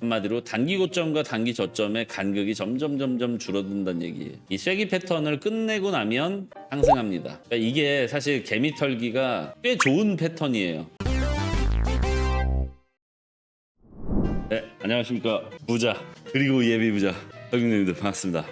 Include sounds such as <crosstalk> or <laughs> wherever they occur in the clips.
한마디로 단기 고점과 단기 저점의 간극이 점점 점점 줄어든다는 얘기예요. 이 쐐기 패턴을 끝내고 나면 상승합니다. 그러니까 이게 사실 개미 털기가 꽤 좋은 패턴이에요. 네, 안녕하십니까 부자 그리고 예비 부자 서경님들 반갑습니다.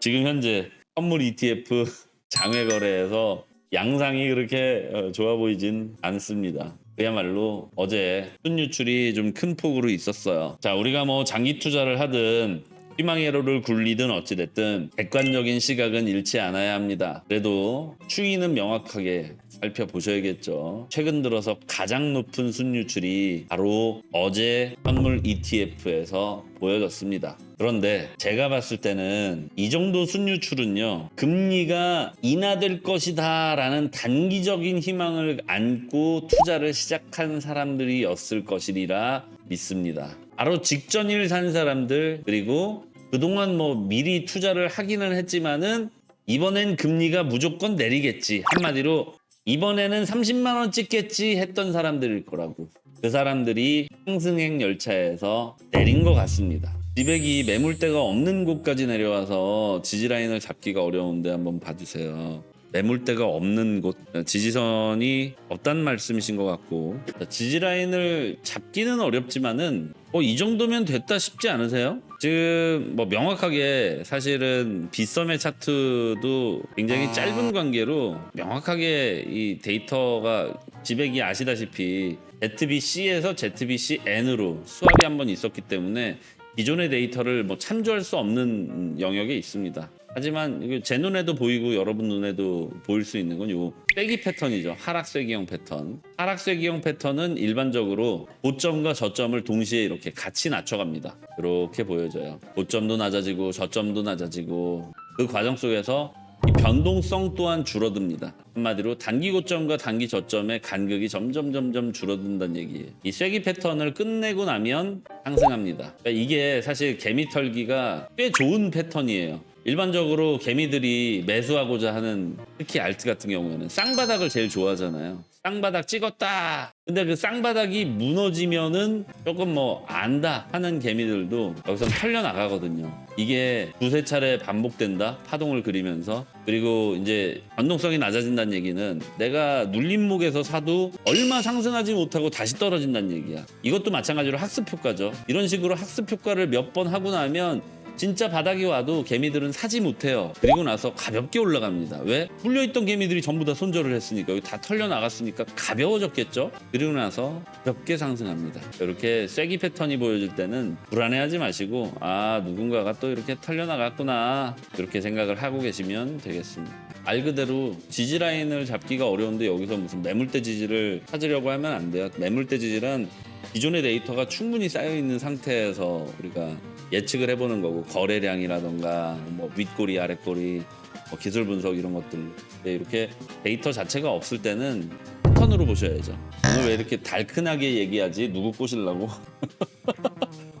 지금 현재 선물 ETF 장외 거래에서 양상이 그렇게 어, 좋아 보이진 않습니다. 그야말로 어제 순유출이 좀 큰 폭으로 있었어요. 자, 우리가 뭐 장기 투자를 하든 희망의 로를 굴리든 어찌됐든 객관적인 시각은 잃지 않아야 합니다. 그래도 추이는 명확하게 살펴보셔야겠죠. 최근 들어서 가장 높은 순유출이 바로 어제 선물 ETF에서 보여졌습니다. 그런데 제가 봤을 때는 이 정도 순유출은요, 금리가 인하될 것이다 라는 단기적인 희망을 안고 투자를 시작한 사람들이었을 것이리라 믿습니다. 바로 직전일 산 사람들, 그리고 그동안 뭐 미리 투자를 하기는 했지만은 이번엔 금리가 무조건 내리겠지. 한마디로 이번에는 30만 원 찍겠지 했던 사람들일 거라고. 그 사람들이 상승행 열차에서 내린 것 같습니다. 지백이 매물대가 없는 곳까지 내려와서 지지라인을 잡기가 어려운데 한번 봐주세요. 매물대가 없는 곳 지지선이 없단 말씀이신 것 같고 지지라인을 잡기는 어렵지만은 뭐이 정도면 됐다 싶지 않으세요? 지금 뭐 명확하게 사실은 빗썸의 차트도 굉장히 짧은 관계로 명확하게 이 데이터가 지백이 아시다시피 ZBC에서 ZBCN으로 수합이 한 번 있었기 때문에 기존의 데이터를 뭐 참조할 수 없는 영역에 있습니다. 하지만 제 눈에도 보이고 여러분 눈에도 보일 수 있는 건요 쐐기 패턴이죠. 하락 쐐기형 패턴. 하락 쐐기형 패턴은 일반적으로 고점과 저점을 동시에 이렇게 같이 낮춰갑니다. 이렇게 보여져요. 고점도 낮아지고 저점도 낮아지고 그 과정 속에서 이 변동성 또한 줄어듭니다. 한마디로 단기 고점과 단기 저점의 간극이 점점 점점 줄어든다는 얘기예요. 이 쐐기 패턴을 끝내고 나면 상승합니다. 그러니까 이게 사실 개미 털기가 꽤 좋은 패턴이에요. 일반적으로 개미들이 매수하고자 하는 특히 알트 같은 경우에는 쌍바닥을 제일 좋아하잖아요. 쌍바닥 찍었다. 근데 그 쌍바닥이 무너지면은 조금 뭐 안다 하는 개미들도 여기서 털려 나가거든요. 이게 두세 차례 반복된다. 파동을 그리면서 그리고 이제 변동성이 낮아진다는 얘기는 내가 눌림목에서 사도 얼마 상승하지 못하고 다시 떨어진다는 얘기야. 이것도 마찬가지로 학습 효과죠. 이런 식으로 학습 효과를 몇 번 하고 나면 진짜 바닥이 와도 개미들은 사지 못해요. 그리고 나서 가볍게 올라갑니다. 왜? 물려있던 개미들이 전부 다 손절을 했으니까 여기 다 털려 나갔으니까 가벼워졌겠죠. 그리고 나서 가볍게 상승합니다. 이렇게 쐐기 패턴이 보여질 때는 불안해하지 마시고 아 누군가가 또 이렇게 털려 나갔구나 이렇게 생각을 하고 계시면 되겠습니다. 말 그대로 지지 라인을 잡기가 어려운데 여기서 무슨 매물대 지지를 찾으려고 하면 안 돼요. 매물대 지지란 기존의 데이터가 충분히 쌓여 있는 상태에서 우리가 예측을 해보는 거고 거래량이라던가 뭐 윗꼬리 아랫꼬리 뭐 기술 분석 이런 것들 네, 이렇게 데이터 자체가 없을 때는 패턴으로 보셔야죠. 오늘 왜 이렇게 달큰하게 얘기하지? 누구 꼬시려고? <laughs>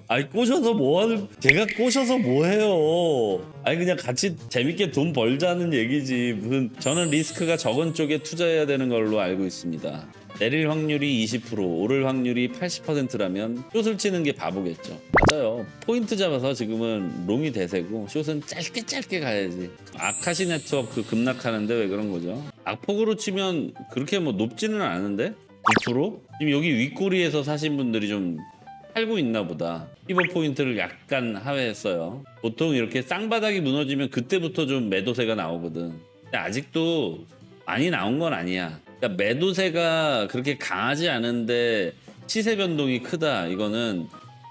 아니 꼬셔서 뭐 하는 제가 꼬셔서 뭐 해요? 아니 그냥 같이 재밌게 돈 벌자는 얘기지. 무슨 저는 리스크가 적은 쪽에 투자해야 되는 걸로 알고 있습니다. 내릴 확률이 20% 오를 확률이 80%라면 숏을 치는 게 바보겠죠. 맞아요. 포인트 잡아서 지금은 롱이 대세고 숏은 짧게 짧게 가야지. 아카시 네트워크 급락하는데 왜 그런 거죠? 악폭으로 치면 그렇게 뭐 높지는 않은데? 9%? 지금 여기 윗꼬리에서 사신 분들이 좀 팔고 있나 보다. 피버 포인트를 약간 하회했어요. 보통 이렇게 쌍바닥이 무너지면 그때부터 좀 매도세가 나오거든. 근데 아직도 많이 나온 건 아니야. 그러니까 매도세가 그렇게 강하지 않은데 시세 변동이 크다. 이거는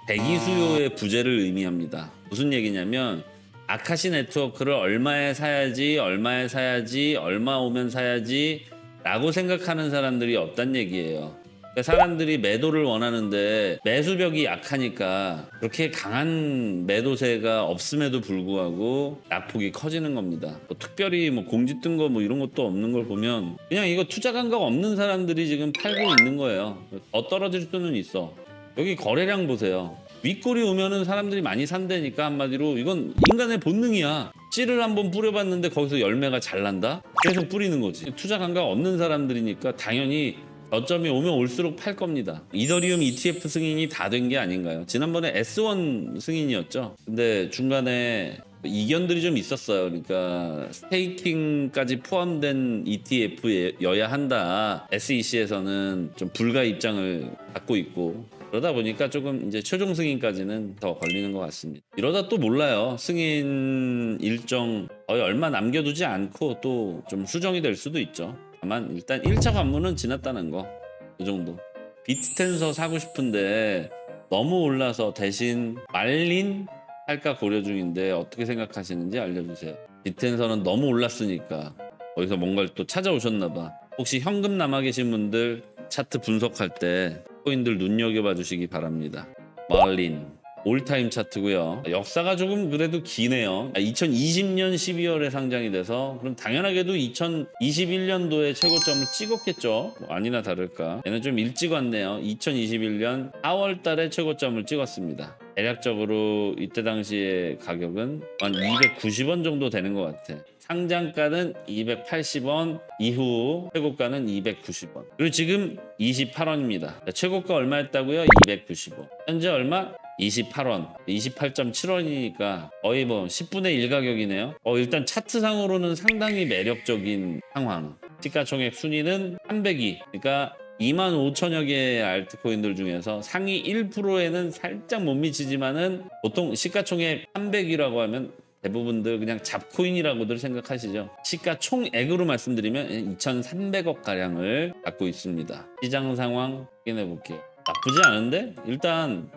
대기 수요의 부재를 의미합니다. 무슨 얘기냐면 아카시 네트워크를 얼마에 사야지, 얼마에 사야지, 얼마 오면 사야지 라고 생각하는 사람들이 없단 얘기예요. 그러니까 사람들이 매도를 원하는데 매수벽이 약하니까 그렇게 강한 매도세가 없음에도 불구하고 낙폭이 커지는 겁니다. 뭐 특별히 뭐 공지 뜬 거 뭐 이런 것도 없는 걸 보면 그냥 이거 투자 감각 없는 사람들이 지금 팔고 있는 거예요. 더 떨어질 수는 있어. 여기 거래량 보세요. 윗골이 오면은 사람들이 많이 산다니까 한마디로 이건 인간의 본능이야. 씨를 한번 뿌려봤는데 거기서 열매가 잘 난다? 계속 뿌리는 거지. 투자 감각 없는 사람들이니까 당연히 저점이 오면 올수록 팔 겁니다. 이더리움 ETF 승인이 다 된 게 아닌가요? 지난번에 S1 승인이었죠. 근데 중간에 이견들이 좀 있었어요. 그러니까 스테이킹까지 포함된 ETF여야 한다. SEC에서는 좀 불가 입장을 갖고 있고 그러다 보니까 조금 이제 최종 승인까지는 더 걸리는 것 같습니다. 이러다 또 몰라요. 승인 일정 거의 얼마 남겨두지 않고 또 좀 수정이 될 수도 있죠. 다만 일단 1차 관문은 지났다는 거. 그 정도. 비트텐서 사고 싶은데 너무 올라서 대신 말린 할까 고려 중인데 어떻게 생각하시는지 알려주세요. 비트텐서는 너무 올랐으니까 거기서 뭔가를 또 찾아오셨나 봐. 혹시 현금 남아 계신 분들 차트 분석할 때 코인들 눈여겨봐 주시기 바랍니다. 말린 올타임 차트고요. 역사가 조금 그래도 기네요. 2020년 12월에 상장이 돼서 그럼 당연하게도 2021년도에 최고점을 찍었겠죠. 뭐 아니나 다를까. 얘는 좀 일찍 왔네요. 2021년 4월 달에 최고점을 찍었습니다. 대략적으로 이때 당시의 가격은 한 290원 정도 되는 것 같아. 상장가는 280원, 이후 최고가는 290원. 그리고 지금 28원입니다. 최고가 얼마였다고요? 290원. 현재 얼마? 28원, 28.7원이니까 거의 뭐 10분의 1 가격이네요. 어, 일단 차트상으로는 상당히 매력적인 상황. 시가총액 순위는 300위. 그러니까 2만 5천여 개의 알트코인들 중에서 상위 1%에는 살짝 못 미치지만은 보통 시가총액 300이라고 하면 대부분들 그냥 잡코인이라고들 생각하시죠. 시가총액으로 말씀드리면 2,300억 가량을 갖고 있습니다. 시장 상황 확인해 볼게요. 나쁘지 않은데 일단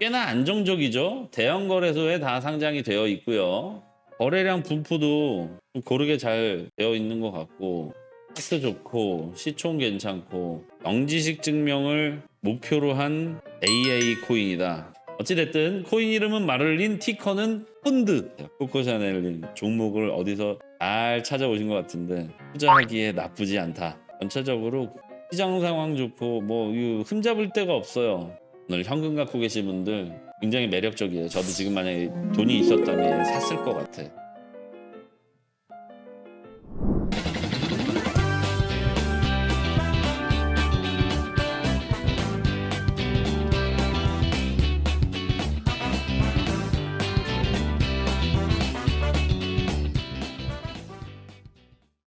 꽤나 안정적이죠. 대형 거래소에 다 상장이 되어 있고요. 거래량 분포도 좀 고르게 잘 되어 있는 것 같고 차트 좋고 시총 괜찮고 영지식 증명을 목표로 한 AA 코인이다. 어찌됐든 코인 이름은 마를린 티커는 펀드 코코 샤넬린 종목을 어디서 잘 찾아오신 것 같은데 투자하기에 나쁘지 않다. 전체적으로 시장 상황 좋고 뭐 흠잡을 데가 없어요. 오늘 현금 갖고 계신 분들 굉장히 매력적이에요. 저도 지금 만약에 돈이 있었다면 샀을 것 같아.